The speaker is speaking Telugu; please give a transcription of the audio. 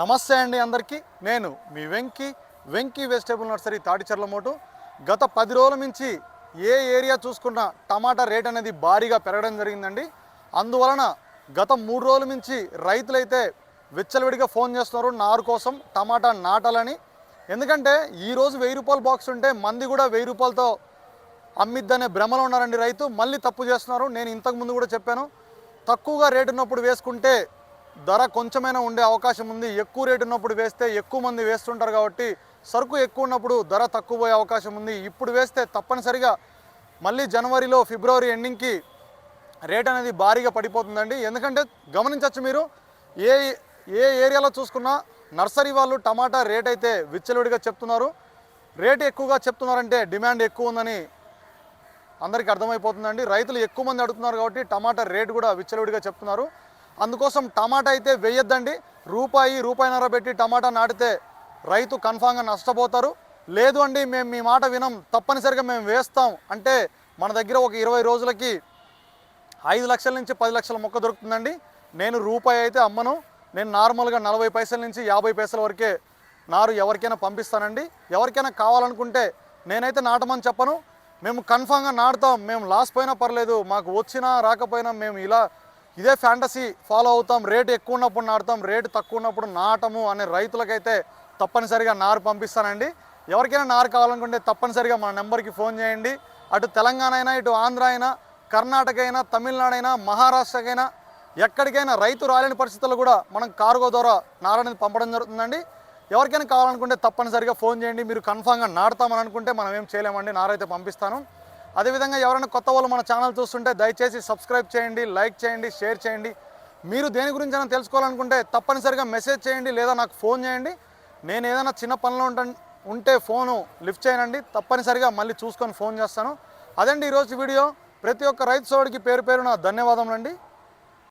నమస్తే అండి అందరికీ. నేను మీ వెంకీ వెంకీ వెజిటేబుల్ నర్సరీ తాటిచెర్లమోటు గత పది రోజుల నుంచి ఏ ఏరియా చూసుకున్నా టమాటా రేట్ అనేది భారీగా పెరగడం జరిగిందండి. అందువలన గత మూడు రోజుల నుంచి రైతులైతే విచ్చలవిడిగా ఫోన్ చేస్తున్నారు నారు కోసం టమాటా నాటాలని. ఎందుకంటే ఈరోజు వెయ్యి రూపాయల బాక్స్ ఉంటే మంది కూడా వెయ్యి రూపాయలతో అమ్మిద్దనే భ్రమలో ఉన్నారండి రైతు. మళ్ళీ తప్పు చేస్తున్నారు. నేను ఇంతకు ముందు కూడా చెప్పాను. తక్కువగా రేటు ఉన్నప్పుడు వేసుకుంటే ధర కొంచెమైనా ఉండే అవకాశం ఉంది. ఎక్కువ రేటు ఉన్నప్పుడు వేస్తే ఎక్కువ మంది వేస్తుంటారు కాబట్టి సరుకు ఎక్కువ ఉన్నప్పుడు ధర తక్కువ పోయే అవకాశం ఉంది. ఇప్పుడు వేస్తే తప్పనిసరిగా మళ్ళీ జనవరిలో ఫిబ్రవరి ఎండింగ్కి రేట్ అనేది భారీగా పడిపోతుందండి. ఎందుకంటే గమనించవచ్చు మీరు ఏ ఏ ఏరియాలో చూసుకున్నా నర్సరీ వాళ్ళు టమాటా రేట్ అయితే విచ్చలవిడిగా చెప్తున్నారు. రేట్ ఎక్కువగా చెప్తున్నారంటే డిమాండ్ ఎక్కువ ఉందని అందరికీ అర్థమైపోతుందండి. రైతులు ఎక్కువ మంది అడుగుతున్నారు కాబట్టి టమాటా రేటు కూడా విచ్చలవిడిగా చెప్తున్నారు. అందుకోసం టమాటా అయితే వేయొద్దండి. రూపాయి రూపాయిన్నర పెట్టి టమాటా నాటితే రైతు కన్ఫామ్గా నష్టపోతారు. లేదు అండి మేము మీ మాట వినం. తప్పనిసరిగా మేము వేస్తాం. అంటే మన దగ్గర ఒక ఇరవై రోజులకి ఐదు లక్షల నుంచి పది లక్షల మొక్క దొరుకుతుందండి. నేను రూపాయి అయితే అమ్మను. నేను నార్మల్గా నలభై పైసల నుంచి యాభై పైసల వరకే నారు ఎవరికైనా పంపిస్తానండి. ఎవరికైనా కావాలనుకుంటే నేనైతే నాటమని చెప్పను. మేము కన్ఫామ్గా నాటుతాం. మేము లాస్ పోయినా పర్లేదు. మాకు వచ్చినా రాకపోయినా మేము ఇలా ఇదే ఫ్యాంటసీ ఫాలో అవుతాం. రేటు ఎక్కువ ఉన్నప్పుడు నాటుతాం. రేటు తక్కువ ఉన్నప్పుడు నాటము అనే రైతులకైతే తప్పనిసరిగా నారు పంపిస్తానండి. ఎవరికైనా నారు కావాలనుకుంటే తప్పనిసరిగా మన నెంబర్కి ఫోన్ చేయండి. అటు తెలంగాణ అయినా ఇటు ఆంధ్ర అయినా కర్ణాటక అయినా తమిళనాడు అయినా మహారాష్ట్రకైనా ఎక్కడికైనా రైతు రాలేని పరిస్థితుల్లో కూడా మనం కార్గో ద్వారా నారు పంపడం జరుగుతుందండి. ఎవరికైనా కావాలనుకుంటే తప్పనిసరిగా ఫోన్ చేయండి. మీరు కన్ఫామ్గా నాటుతామని అనుకుంటే మనం ఏం చేయలేమండి. నారైతే పంపిస్తాను. అదేవిధంగా ఎవరైనా కొత్త వాళ్ళు మన ఛానల్ చూస్తుంటే దయచేసి సబ్స్క్రైబ్ చేయండి లైక్ చేయండి షేర్ చేయండి. మీరు దేని గురించి అయినా తెలుసుకోవాలనుకుంటే తప్పనిసరిగా మెసేజ్ చేయండి లేదా నాకు ఫోన్ చేయండి. నేను ఏదైనా చిన్న పనిలో ఉంటా ఉంటే ఫోను లిఫ్ట్ చేయనండి. తప్పనిసరిగా మళ్ళీ చూసుకొని ఫోన్ చేస్తాను. అదండి ఈరోజు వీడియో. ప్రతి ఒక్క రైతు సోడికి పేరు పేరున ధన్యవాదములండి.